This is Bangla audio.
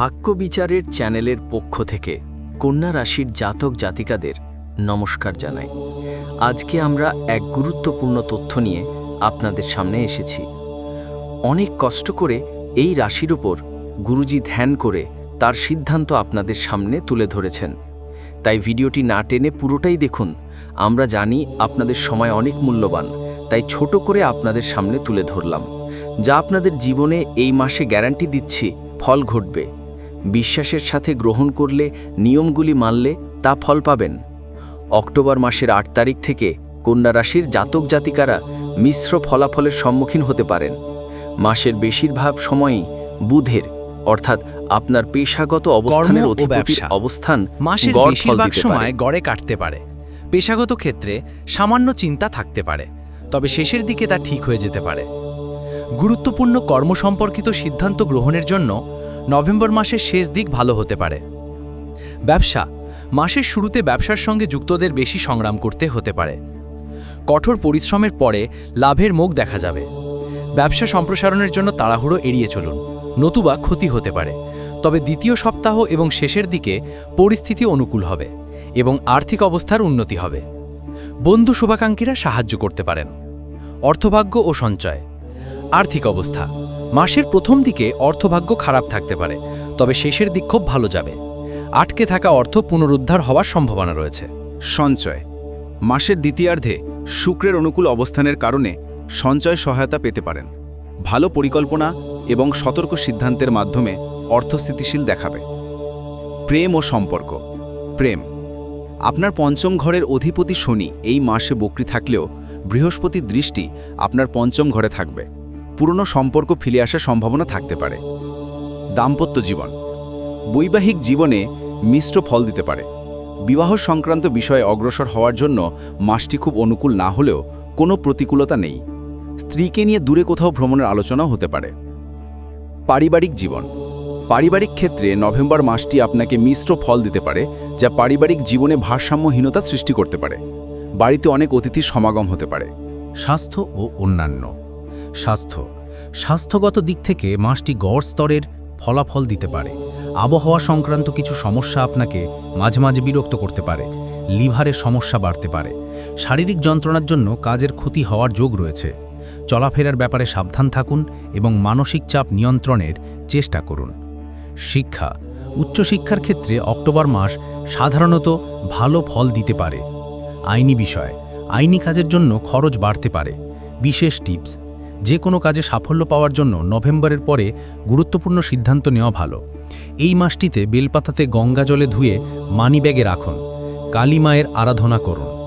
ভাগ্য বিচারের চ্যানেলের পক্ষ থেকে কন্যা রাশির জাতক জাতিকাদের নমস্কার জানাই। আজকে আমরা এক গুরুত্বপূর্ণ তথ্য নিয়ে আপনাদের সামনে এসেছি। অনেক কষ্ট করে এই রাশির উপর গুরুজি ধ্যান করে তার সিদ্ধান্ত আপনাদের সামনে তুলে ধরেছেন। তাই ভিডিওটি না টেনে পুরোটাই দেখুন। আমরা জানি আপনাদের সময় অনেক মূল্যবান, তাই ছোট করে আপনাদের সামনে তুলে ধরলাম। যা আপনাদের জীবনে এই মাসে গ্যারান্টি দিচ্ছি, ফল ঘটবে। বিশ্বাসের সাথে গ্রহণ করলে নিয়মগুলি মানলে তা ফল পাবেন। অক্টোবর মাসের আট তারিখ থেকে কন্যা রাশির জাতক জাতিকারা মিশ্র ফলাফলের সম্মুখীন হতে পারেন। মাসের বেশিরভাগ সময়ই বুধের অর্থাৎ আপনার পেশাগত অবস্থানের অধিপতির অবস্থান মাসের বেশিরভাগ সময় গড়ে কাটতে পারে। পেশাগত ক্ষেত্রে সামান্য চিন্তা থাকতে পারে তবে শেষের দিকে তা ঠিক হয়ে যেতে পারে। গুরুত্বপূর্ণ কর্ম সম্পর্কিত সিদ্ধান্ত গ্রহণের জন্য নভেম্বর মাসের শেষ দিক ভালো হতে পারে। ব্যবসা, মাসের শুরুতে ব্যবসার সঙ্গে যুক্তদের বেশি সংগ্রাম করতে হতে পারে। কঠোর পরিশ্রমের পরে লাভের মুখ দেখা যাবে। ব্যবসা সম্প্রসারণের জন্য তাড়াহুড়ো এড়িয়ে চলুন। নতুবা ক্ষতি হতে পারে। তবে দ্বিতীয় সপ্তাহ এবং শেষের দিকে পরিস্থিতি অনুকূল হবে এবং আর্থিক অবস্থার উন্নতি হবে। বন্ধু শুভাকাঙ্ক্ষীরা সাহায্য করতে পারেন। অর্থভাগ্য ও সঞ্চয়। আর্থিক অবস্থা। মাসের প্রথম দিকে অর্থভাগ্য খারাপ থাকতে পারে, তবে শেষের দিক খুব ভালো যাবে। আটকে থাকা অর্থ পুনরুদ্ধার হওয়ার সম্ভাবনা রয়েছে। সঞ্চয়। মাসের দ্বিতীয়ার্ধে শুক্রের অনুকূল অবস্থানের কারণে সঞ্চয় সহায়তা পেতে পারেন। ভালো পরিকল্পনা এবং সতর্ক সিদ্ধান্তের মাধ্যমে অর্থস্থিতিশীল দেখাবে। প্রেম ও সম্পর্ক। প্রেম। আপনার পঞ্চম ঘরের অধিপতি শনি এই মাসে বকরি থাকলেও বৃহস্পতির দৃষ্টি আপনার পঞ্চম ঘরে থাকবে। পুরনো সম্পর্ক ফিরে আসার সম্ভাবনা থাকতে পারে। দাম্পত্য জীবন। বৈবাহিক জীবনে মিশ্র ফল দিতে পারে। বিবাহ সংক্রান্ত বিষয়ে অগ্রসর হওয়ার জন্য মাসটি খুব অনুকূল না হলেও কোনো প্রতিকূলতা নেই। স্ত্রীকে নিয়ে দূরে কোথাও ভ্রমণের আলোচনাও হতে পারে। পারিবারিক জীবন। পারিবারিক ক্ষেত্রে নভেম্বর মাসটি আপনাকে মিশ্র ফল দিতে পারে, যা পারিবারিক জীবনে ভারসাম্যহীনতা সৃষ্টি করতে পারে। বাড়িতে অনেক অতিথির সমাগম হতে পারে। স্বাস্থ্য ও অন্যান্য। স্বাস্থ্য। স্বাস্থ্যগত দিক থেকে মাসটি গড় স্তরের ফলাফল দিতে পারে। আবহাওয়া সংক্রান্ত কিছু সমস্যা আপনাকে মাঝে মাঝে বিরক্ত করতে পারে। লিভারের সমস্যা বাড়তে পারে। শারীরিক যন্ত্রণার জন্য কাজের ক্ষতি হওয়ার যোগ রয়েছে। চলাফেরার ব্যাপারে সাবধান থাকুন এবং মানসিক চাপ নিয়ন্ত্রণের চেষ্টা করুন। শিক্ষা। উচ্চশিক্ষার ক্ষেত্রে অক্টোবর মাস সাধারণত ভালো ফল দিতে পারে। আইনি বিষয়। আইনি কাজের জন্য খরচ বাড়তে পারে। বিশেষ টিপস। যে কোনো কাজে সাফল্য পাওয়ার জন্য নভেম্বরের পরে গুরুত্বপূর্ণ সিদ্ধান্ত নেওয়া ভালো। এই মাসটিতে বেলপাতাতে গঙ্গা জলে ধুয়ে মানি ব্যাগে রাখুন। কালী মায়ের আরাধনা করুন।